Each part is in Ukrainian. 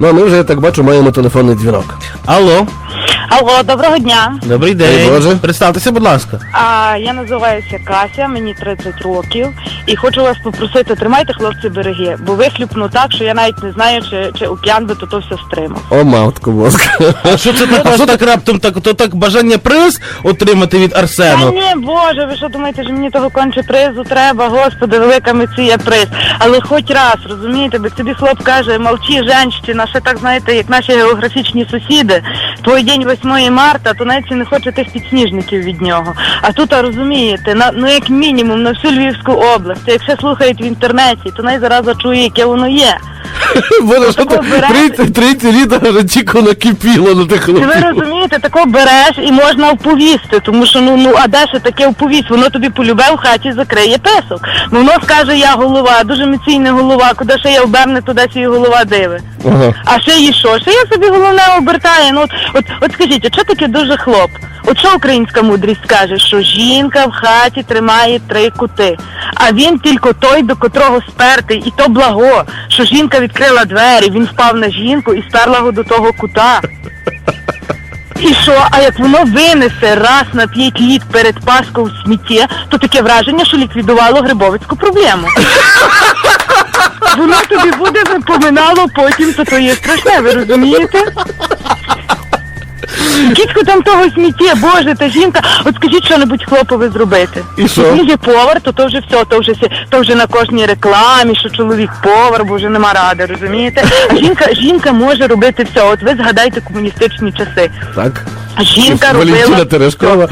Ну, а ми вже, я так бачу, маємо телефонний дзвінок. Алло, Алло, доброго дня. добрий Дай день. Боже. Представтеся, будь ласка. А я називаюся Кася, мені 30 років, і хочу вас попросити, тримайте хлопці береги, бо вихлюпну так, що я навіть не знаю, чи, чи океан би то, то все стримав. О, матку мозка. А що це так? А що так раптом так? То так бажання приз отримати від Та Арсену? ні, Боже, ви що думаєте, що мені того конче призу треба, господи, велика меція приз. Але хоч раз, розумієте, бо тобі хлоп каже, молчи, женщина, ще так знаєте, як наші географічні сусіди, твій день 8 марта, то навіть не хоче тих підсніжників від нього. А тут, а розумієте, на ну як мінімум на всю Львівську область. Якщо слухають в інтернеті, то навіть зараза чує, яке воно є. Боже, що ти 30, 30 літ вже тільки накипіло на тих хлопців. ви хлопців. Розумієте, тако береш і можна вповісти, тому що ну ну а де ще таке вповість? Воно тобі полюбе в хаті закриє песок. Ну, Воно скаже, я голова, дуже емоційна голова, куди ще я оберне, туди свій голова диви. Ага. А ще і що? Ще я собі головне обертаю. Ну от, от, от скажіть, а що таке дуже хлоп? От що українська мудрість каже, що жінка в хаті тримає три кути, а він тільки той, до котрого спертий, і то благо, що жінка відкрила двері, він впав на жінку і сперла його до того кута. І що, а як воно винесе раз на п'ять літ перед Пасхою в смітті, то таке враження, що ліквідувало грибовицьку проблему. Воно тобі буде запоминало потім, то то є страшне, ви розумієте? Кітко там того сміття, боже, та жінка, от скажіть що-небудь хлопове зробити. І що? Він є повар, то то вже все, то вже, то вже на кожній рекламі, що чоловік повар, бо вже нема ради, розумієте? А жінка, жінка може робити все. От ви згадайте комуністичні часи. Так. Жінка Валентина робила. Терешкова.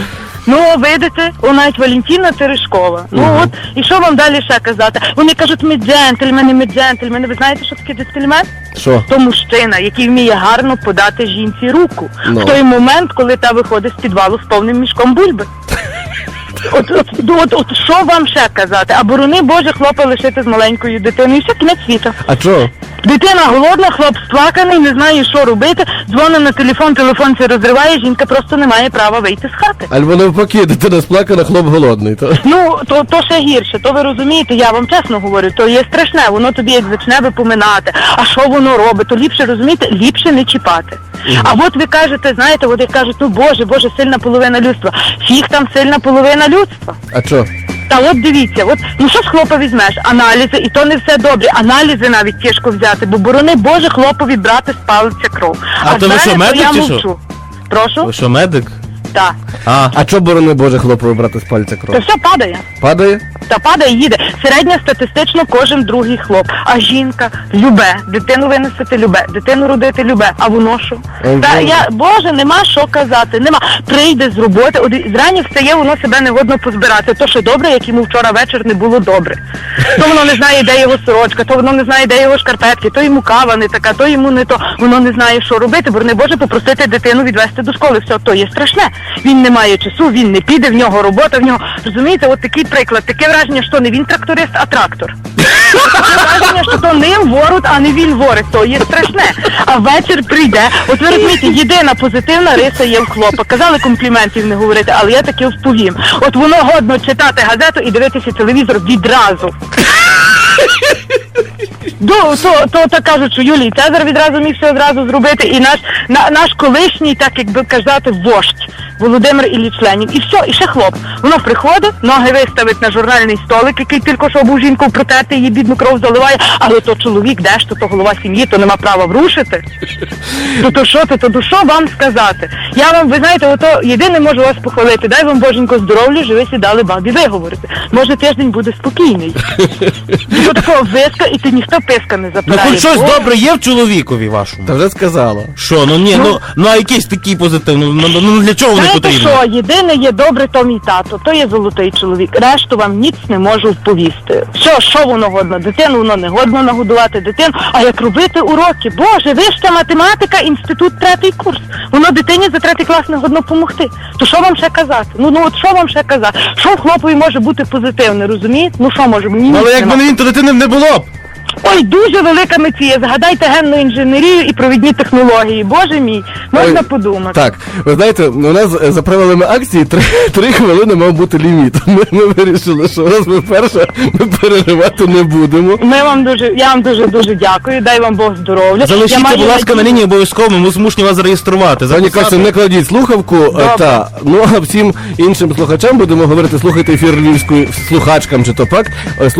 Ну, видите, у навіть Валентина Терешкова. Ну от, і що вам далі ще казати? Вони кажуть, ми джентльмени, ми джентльмени. Ви знаєте, що таке джентльмен? Що? То мужчина, який вміє гарно подати жінці руку Ну. в той момент, коли та виходить з підвалу з повним мішком бульби. От, от, ну, от, от що вам ще казати? А борони Боже хлопа лишити з маленькою дитиною. І все кінець світу. А що? Дитина голодна, хлоп сплаканий, не знає, що робити. Дзвонить на телефон, телефон це розриває, жінка просто не має права вийти з хати. Або навпаки, дитина сплакана, хлоп голодний. То... Ну, то, то ще гірше, то ви розумієте, я вам чесно говорю, то є страшне, воно тобі як почне випоминати, а що воно робить, то ліпше розумієте, ліпше не чіпати. А от ви кажете, знаєте, от як кажуть, ну боже, боже, сильна половина людства. Фіг там сильна половина людства. А що? Та от дивіться, от ну що з хлопа візьмеш? Аналізи, і то не все добре. Аналізи навіть тяжко взяти, бо борони Боже хлопові брати спалиться кров. А то ви що, медик чи що? Прошу? Ви що, медик? Так. А, А що борони Боже хлопові брати з пальця То кров? все падає. Падає? Та падає, їде. Середньостатистично кожен другий хлоп. А жінка любе, дитину винесити любе, дитину родити любе, а воно що? Ой, Та Боже. я Боже, нема що казати. Нема. Прийде з роботи, от зрані встає, воно себе не годно позбирати. То що добре, як йому вчора вечір не було добре. То воно не знає, де його сорочка, то воно не знає, де його шкарпетки, то йому кава не така, то йому не то. Воно не знає, що робити, бо не Боже попросити дитину відвести до школи. Все, то є страшне. Він не має часу, він не піде, в нього робота, в нього. Розумієте, от такий приклад, таке враження, що не він тракторист, а трактор. Таке враження, що то ним ворот, а не він ворить. То є страшне. А вечір прийде. От ви розумієте, єдина позитивна риса є в хлопа. Казали компліментів не говорити, але я таки вповім. От воно годно читати газету і дивитися телевізор відразу. До, то, то так кажуть, що Юлій Цезар відразу міг все одразу зробити, і наш на, наш колишній, так як би казати, вождь Володимир Ілліч Ленін. І все, і ще хлоп. Воно приходить, ноги виставить на журнальний столик, який тільки що був жінку протерти, її бідну кров заливає, але то чоловік, де ж то, то голова сім'ї, то нема права врушити. То то що то, то, то що вам сказати? Я вам, ви знаєте, ото єдине можу вас похвалити. Дай вам боженько здоров'я, живи сідали бабі виговорити. Може тиждень буде спокійний. До такого виска, і ти ніхто писка не ну хоч щось Бо- добре є в чоловікові вашому? Та вже сказала. Що, ну ні, ну, ну а якийсь такий позитивний, ну, ну, ну для чого вони Знаєте потрібні? що, єдине є добре, то мій тато, то є золотий чоловік. Решту вам ніц не можу вповісти. Все, що воно годно, дитину воно не годно нагодувати дитину. А як робити уроки? Боже, вища математика, інститут, третій курс. Воно дитині за третій клас не годно помогти. То що вам ще казати? Ну ну от що вам ще казати? Що в хлопові може бути позитивне, розумієте? Ну що може мені Ну, ніц Але якби нема. не він, то дитини б не було б. Ой, дуже велика меція. Згадайте генну інженерію і провідні технології. Боже мій, можна Ой, подумати. Так, ви знаєте, у нас е, за правилами акції три, три хвилини мав бути ліміт. Ми, ми вирішили, що раз ми перше, ми переривати не будемо. Ми вам дуже, я вам дуже дуже дякую. Дай вам Бог здоров'я. Я Залишіться, маю будь ласка, на надію- лінії обов'язково, ми змушені вас зареєструвати. Пані записати. Костя, не кладіть слухавку, е, та ну а всім іншим слухачам будемо говорити, слухайте ефір львівської слухачкам чи то пак. е,